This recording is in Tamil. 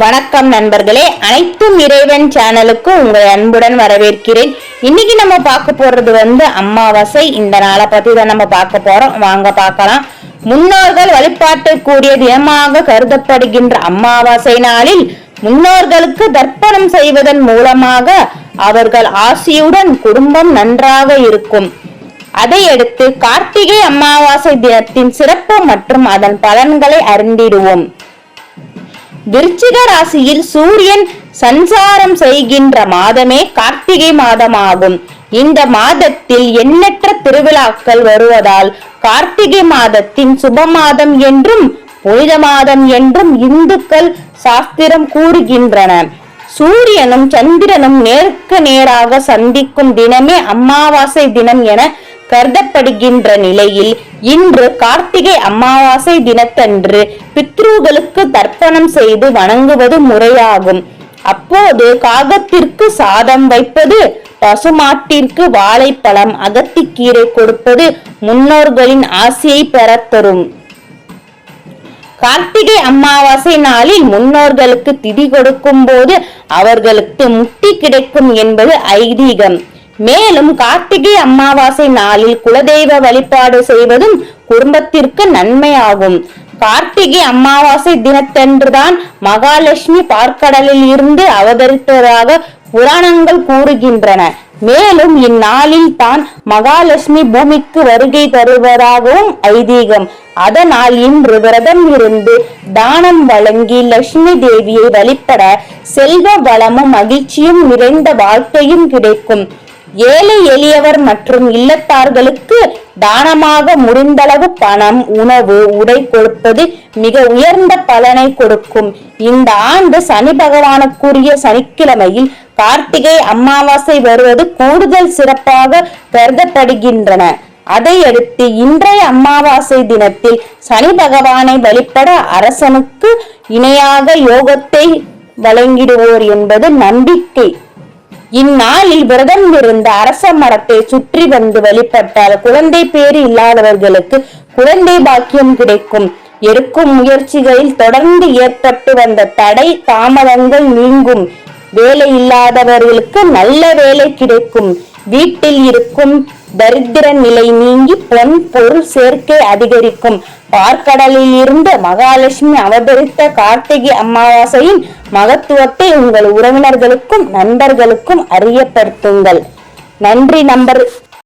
வணக்கம் நண்பர்களே. அனைத்தும் இறைவன் சேனலுக்கு உங்களை அன்புடன் வரவேற்கிறேன். இன்னைக்கு நம்ம பார்க்க போறது வந்து அமாவாசை. இந்த நாளை பத்தி தான் நம்ம பார்க்க போறோம். வாங்க பார்க்கலாம். முன்னோர்கள் வழிபாட்டுக்குரிய தினமாக கருதப்படுகின்ற அமாவாசை நாளில் முன்னோர்களுக்கு தர்ப்பணம் செய்வதன் மூலமாக அவர்கள் ஆசியுடன் குடும்பம் நன்றாக இருக்கும். அதையடுத்து கார்த்திகை அமாவாசை தினத்தின் சிறப்பு மற்றும் அதன் பலன்களை அறிந்திடுவோம். விருச்சிக ராசியில் சூரியன் சஞ்சாரம் செய்கின்ற மாதமே கார்த்திகை மாதமாகும். இந்த மாதத்தில் எண்ணற்ற திருவிழாக்கள் வருவதால் கார்த்திகை மாதத்தின் சுப மாதம் என்றும் புனித மாதம் என்றும் இந்துக்கள் சாஸ்திரம் கூறுகின்றன. சூரியனும் சந்திரனும் நேருக்கு நேராக சந்திக்கும் தினமே அமாவாசை தினம் என கருதப்படுகின்ற நிலையில் இன்று கார்த்திகை அமாவாசை தினத்தன்று பித்ருகளுக்கு தர்ப்பணம் செய்து வணங்குவது முறையாகும். அப்போது காகத்திற்கு சாதம் வைப்பது பசுமாட்டிற்கு வாழைப்பழம் அகத்திக்கீரை கொடுப்பது முன்னோர்களின் ஆசையை பெறத் தரும். கார்த்திகை அமாவாசை நாளில் முன்னோர்களுக்கு திதி கொடுக்கும் போது அவர்களுக்கு முட்டி கிடைக்கும் என்பது ஐதீகம். மேலும் கார்த்திகை அமாவாசை நாளில் குலதெய்வ வழிபாடு செய்வதும் குடும்பத்திற்கு நன்மையாகும். கார்த்திகை அமாவாசை தினத்தன்றுதான் மகாலட்சுமி பார்க்கடலில் இருந்து அவதரித்ததாக புராணங்கள் கூறுகின்றன. மேலும் இந்நாளில் தான் மகாலட்சுமி பூமிக்கு வருகை தருவதாகவும் ஐதீகம். அதனால் இன்று விரதம் இருந்து தானம் வழங்கி லட்சுமி தேவியை வழிபட செல்வ வளமும் மகிழ்ச்சியும் நிறைந்த வாழ்க்கையும் கிடைக்கும். ஏழை எளியவர் மற்றும் இல்லத்தார்களுக்கு தானமாக முடிந்தளவு பணம் உணவு உடை கொடுப்பது மிக உயர்ந்த பலனை கொடுக்கும். இந்த ஆண்டு சனி பகவானுக்குரிய சனிக்கிழமையில் கார்த்திகை அமாவாசை வருவது கூடுதல் சிறப்பாக கருதப்படுகின்றன. அதையடுத்து இன்றைய அமாவாசை தினத்தில் சனி பகவானை வழிபட அரசனுக்கு இணையாக யோகத்தை வழங்கிடுவோர் என்பது நம்பிக்கை. இந்நாளில் விரதம் இருந்த அரச மரத்தை சுற்றி வந்து வழிபட்டால் குழந்தை பேறு இல்லாதவர்களுக்கு குழந்தை பாக்கியம் கிடைக்கும். எடுக்கும் முயற்சிகளில் தொடர்ந்து ஏற்பட்டு வந்த தடை தாமதங்கள் நீங்கும். வேலை இல்லாதவர்களுக்கு நல்ல வேலை கிடைக்கும். வீட்டில் இருக்கும் தரித்திர நிலை நீங்கி பொன் பொருள் சேர்க்கை அதிகரிக்கும். பார்க்கடலில் இருந்து மகாலட்சுமி அவதரித்த கார்த்திகை அமாவாசையின் மகத்துவத்தை உங்கள் உறவினர்களுக்கும் நண்பர்களுக்கும் அறியப்படுத்துங்கள். நன்றி நம்பர்